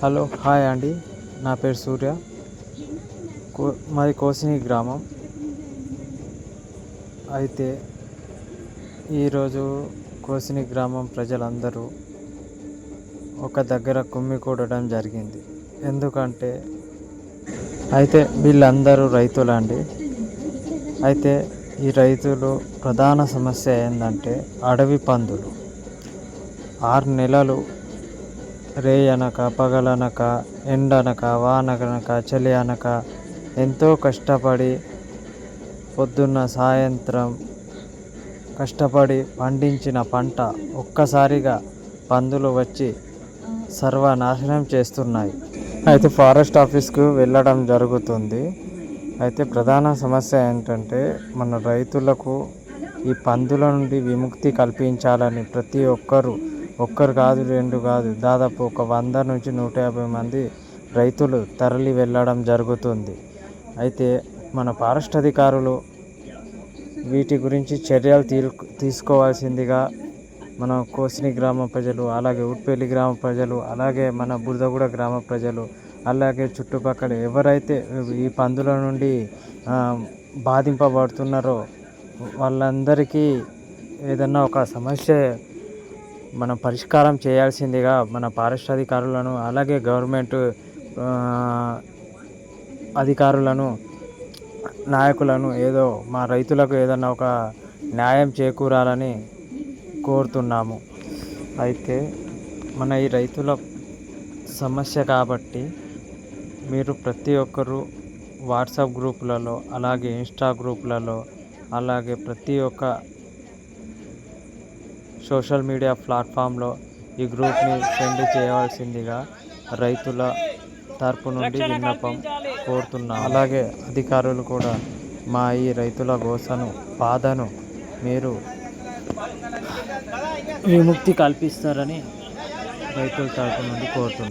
Hello hi అండి. నా పేరు సూర్య. కో మాది కోసిని గ్రామం. అయితే ఈరోజు కోసిని గ్రామం ప్రజలందరూ ఒక దగ్గర కుమ్మికూడడం జరిగింది. ఎందుకంటే అయితే వీళ్ళందరూ రైతులండి. అయితే ఈ రైతులు ప్రధాన సమస్య ఏంటంటే అడవి పందులు. ఆరు నెలలు రేయనక పగలనక ఎండనక వానకనక చలి అనక ఎంతో కష్టపడి పొద్దున్న సాయంత్రం కష్టపడి పండించిన పంట ఒక్కసారిగా పందులు వచ్చి సర్వనాశనం చేస్తున్నాయి. అయితే ఫారెస్ట్ ఆఫీస్కు వెళ్ళడం జరుగుతుంది. అయితే ప్రధాన సమస్య ఏంటంటే మన రైతులకు ఈ పందుల నుండి విముక్తి కల్పించాలని ప్రతి ఒక్కరూ ఒక్కరు కాదు రెండు కాదు. దాదాపు ఒక వంద నుంచి నూట యాభై మంది రైతులు తరలి వెళ్ళడం జరుగుతుంది. అయితే మన ఫారెస్ట్ అధికారులు వీటి గురించి చర్యలు తీ తీసుకోవాల్సిందిగా మన కోసిని గ్రామ ప్రజలు అలాగే ఉట్పల్లి గ్రామ ప్రజలు అలాగే మన బురదగూడ గ్రామ ప్రజలు అలాగే చుట్టుపక్కల ఎవరైతే ఈ పందుల నుండి బాధింపబడుతున్నారో వాళ్ళందరికీ ఏదన్నా ఒక సమస్య మనం పరిష్కారం చేయాల్సిందిగా మన ఫారెస్ట్ అధికారులను అలాగే గవర్నమెంట్ అధికారులను నాయకులను ఏదో మా రైతులకు ఏదన్నా ఒక న్యాయం చేకూరాలని కోరుతున్నాము. అయితే మన ఈ రైతుల సమస్య కాబట్టి మీరు ప్రతి ఒక్కరూ వాట్సాప్ గ్రూపులలో అలాగే ఇన్స్టా గ్రూపులలో అలాగే ప్రతి ఒక్క సోషల్ మీడియా ప్లాట్ఫామ్లో ఈ గ్రూప్ని సెండ్ చేయవలసిందిగా రైతుల తరపు నుండి విన్నపం కోరుతున్నాం. అలాగే అధికారులు కూడా మా ఈ రైతుల గోసను బాధను మీరు విముక్తి కల్పిస్తారని రైతుల తరపు నుండి కోరుతున్నాం.